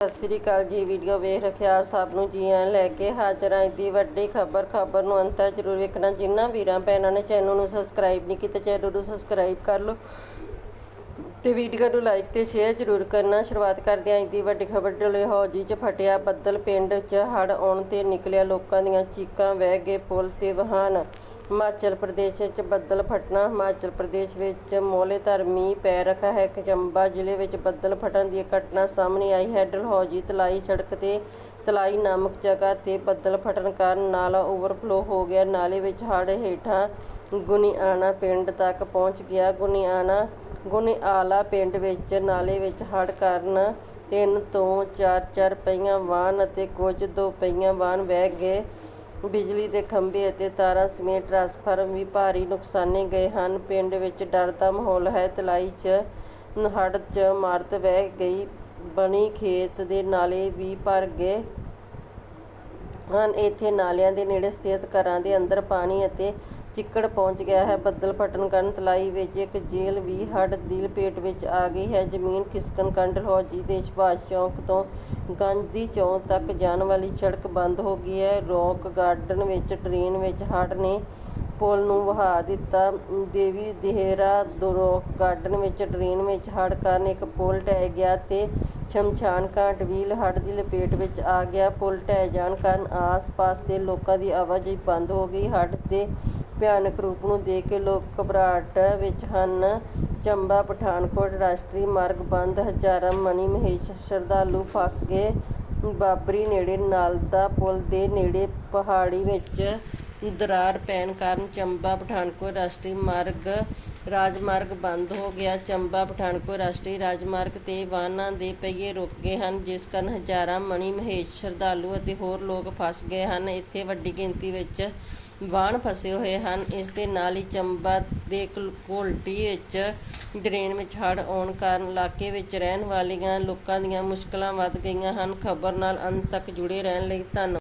ਸਤਿ ਸ੍ਰੀ ਅਕਾਲ ਜੀ, ਵੀਡੀਓ ਵੇਖ ਰੱਖਿਆ ਸਭ ਨੂੰ ਜੀ ਆਇਆਂ ਲੈ ਕੇ ਹਾਜ਼ਰ ਆਂ ਦੀ ਵੱਡੀ ਖਬਰ ਖਬਰ ਨੂੰ ਅੰਤ ਤੱਕ ਜ਼ਰੂਰ ਵੇਖਣਾ। ਜਿਨ੍ਹਾਂ ਵੀਰਾਂ ਭੈਣਾਂ ਨੇ ਚੈਨਲ ਨੂੰ ਸਬਸਕ੍ਰਾਈਬ ਨਹੀਂ ਕੀਤਾ ਚੈਨਲ ਨੂੰ ਸਬਸਕ੍ਰਾਈਬ ਕਰ ਲਓ ਤੇ ਵੀਡੀਓ ਨੂੰ ਲਾਈਕ ਤੇ ਸ਼ੇਅਰ ਜ਼ਰੂਰ ਕਰਨਾ। ਸ਼ੁਰੂਆਤ ਕਰਦੇ ਆਂ ਦੀ ਵੱਡੀ ਖਬਰ ਡਲੇ ਹੌਜੀ 'ਚ ਫਟਿਆ ਬੱਦਲ, ਪਿੰਡ 'ਚ ਹੜ੍ਹ ਆਉਣ ਤੇ ਨਿਕਲਿਆ ਲੋਕਾਂ ਦੀਆਂ ਚੀਕਾਂ, ਵਹਿ ਗਏ ਪੁਲ ਤੇ ਵਾਹਨ। ਹਿਮਾਚਲ ਪ੍ਰਦੇਸ਼ ਵਿੱਚ ਬੱਦਲ ਫਟਣਾ, ਹਿਮਾਚਲ ਪ੍ਰਦੇਸ਼ ਵਿੱਚ ਮੌਲੇਧਾਰ ਮੀਂਹ ਪੈ ਰਿਹਾ ਹੈ। ਚੰਬਾ ਜ਼ਿਲ੍ਹੇ ਵਿੱਚ ਬੱਦਲ ਫਟਣ ਦੀ ਘਟਨਾ ਸਾਹਮਣੇ ਆਈ। ਹੈ ਡਲਹੌਜੀ ਤਲਾਈ ਸੜਕ ਤੇ ਤਲਾਈ ਨਾਮਕ ਜਗ੍ਹਾ ਤੇ ਬੱਦਲ ਫਟਣ ਕਾਰਨ ਨਾਲਾ ਓਵਰਫਲੋ ਹੋ ਗਿਆ। ਨਾਲੇ ਵਿੱਚ ਹੜ੍ਹ ਹੇਠਾਂ ਗੁਨੀਆਣਾ ਪਿੰਡ ਤੱਕ ਪਹੁੰਚ ਗਿਆ। ਗੁਨੀਆਣਾ, ਗੁਨੀਆਲਾ ਪਿੰਡ ਵਿੱਚ ਨਾਲੇ ਵਿੱਚ ਹੜ੍ਹ ਕਾਰਨ ਤਿੰਨ ਤੋਂ ਚਾਰ ਚਾਰ ਪਹੀਆਂ ਵਾਹਨ ਅਤੇ ਕੁਝ ਦੋ ਪਹੀਆਂ ਵਾਹਨ ਵਹਿ ਗਏ। ਬਿਜਲੀ ਦੇ ਖੰਭੇ ਅਤੇ ਤਾਰਾਂ ਸਮੇਤ ਟਰਾਂਸਫਾਰਮ ਵੀ ਭਾਰੀ ਨੁਕਸਾਨੇ ਗਏ ਹਨ। ਪਿੰਡ ਵਿੱਚ ਡਰ ਦਾ ਮਾਹੌਲ ਹੈ। ਤਲਾਈ 'ਚ ਹੜ੍ਹ 'ਚ ਇਮਾਰਤ ਵਹਿ ਗਈ। ਬਣੀ ਖੇਤ ਦੇ ਨਾਲੇ ਵੀ ਭਰ ਗਏ ਹਨ। ਇੱਥੇ ਨਾਲਿਆਂ ਦੇ ਨੇੜੇ ਸਥਿਤ ਘਰਾਂ ਦੇ ਅੰਦਰ ਪਾਣੀ ਅਤੇ ਚਿੱਕੜ ਪਹੁੰਚ ਗਿਆ ਹੈ। ਬੱਦਲ ਫਟਣ ਕਾਰਨ ਤਲਾਈ ਵਿੱਚ ਇੱਕ ਜੇਲ੍ਹ ਵੀ ਹੜ੍ਹ ਦੀ ਲਪੇਟ ਵਿੱਚ ਆ ਗਈ ਹੈ। ਜ਼ਮੀਨ ਖਿਸਕਣ ਕਾਰਨ ਡਲਹੌਜੀ ਦੇ ਸੁਭਾਸ਼ ਚੌਂਕ ਤੋਂ ਗਾਂਧੀ ਚੌਂਕ ਤੱਕ ਜਾਣ ਵਾਲੀ ਸੜਕ ਬੰਦ ਹੋ ਗਈ ਹੈ। ਰੌਕ ਗਾਰਡਨ ਵਿੱਚ ਟ੍ਰੇਨ ਵਿੱਚ ਹੜ੍ਹ ਨੇ ਪੁਲ ਨੂੰ ਵਹਾ ਦਿੱਤਾ। ਦੇਵੀ ਦੇਹਰਾ ਰੌਕ ਗਾਰਡਨ ਵਿੱਚ ਟ੍ਰੇਨ ਵਿੱਚ ਹੜ੍ਹ ਕਾਰਨ ਇੱਕ ਪੁਲ ਢਹਿ ਗਿਆ ਤੇ ਸ਼ਮਸ਼ਾਨ ਘਾਟ ਵੀ ਹੜ੍ਹ ਦੀ ਲਪੇਟ ਵਿੱਚ ਆ ਗਿਆ। ਪੁਲ ਢਹਿ ਜਾਣ ਕਾਰਨ ਆਸ-ਪਾਸ ਦੇ ਲੋਕਾਂ ਦੀ ਆਵਾਜਾਈ ਬੰਦ ਹੋ ਗਈ। ਹੜ੍ਹ ਦੇ ਭਿਆਨਕ ਰੂਪ ਨੂੰ ਦੇਖ ਕੇ ਲੋਕ ਘਬਰਾਹਟ ਵਿੱਚ ਹਨ। ਚੰਬਾ, ਪਠਾਨਕੋਟ ਰਾਸ਼ਟਰੀ ਮਾਰਗ ਬੰਦ। ਹਜ਼ਾਰਾਂ ਮਣੀ ਮਹੇਸ਼ ਸ਼ਰਧਾਲੂ ਫਸ ਗਏ। ਬਾਬਰੀ ਨੇੜੇ ਨਾਲਦਾ ਪੁਲ ਦੇ ਨੇੜੇ ਪਹਾੜੀ ਵਿੱਚ ਦਰਾਰ ਪੈਣ ਕਾਰਨ ਚੰਬਾ, ਪਠਾਨਕੋਟ ਰਾਸ਼ਟਰੀ ਮਾਰਗ ਰਾਜਮਾਰਗ ਬੰਦ ਹੋ ਗਿਆ। ਚੰਬਾ, ਪਠਾਨਕੋਟ ਰਾਸ਼ਟਰੀ ਰਾਜਮਾਰਗ ਤੇ ਵਾਹਨਾਂ ਦੇ ਪਹੀਏ ਰੁਕ ਗਏ ਹਨ, ਜਿਸ ਕਾਰਨ ਹਜ਼ਾਰਾਂ ਮਣੀ ਮਹੇਸ਼ ਸ਼ਰਧਾਲੂ ਅਤੇ ਹੋਰ ਲੋਕ ਫਸ ਗਏ ਹਨ। ਇੱਥੇ ਵੱਡੀ ਗਿਣਤੀ ਵਿੱਚ ਵਾਹਣ ਫਸੇ ਹੋਏ ਹਨ। ਇਸ ਦੇ ਨਾਲ ਹੀ ਚੰਬਾ ਦੇ ਘੁਲ- ਘੁਲਟੀ ਵਿੱਚ ਡਰੇਨ ਵਿੱਚ ਹੜ੍ਹ ਆਉਣ ਕਾਰਨ ਇਲਾਕੇ ਵਿੱਚ ਰਹਿਣ ਵਾਲੀਆਂ ਲੋਕਾਂ ਦੀਆਂ ਮੁਸ਼ਕਲਾਂ ਵੱਧ ਗਈਆਂ ਹਨ। ਖਬਰ ਨਾਲ ਅੰਤ ਤੱਕ ਜੁੜੇ ਰਹਿਣ ਲਈ ਧੰਨਵਾਦ।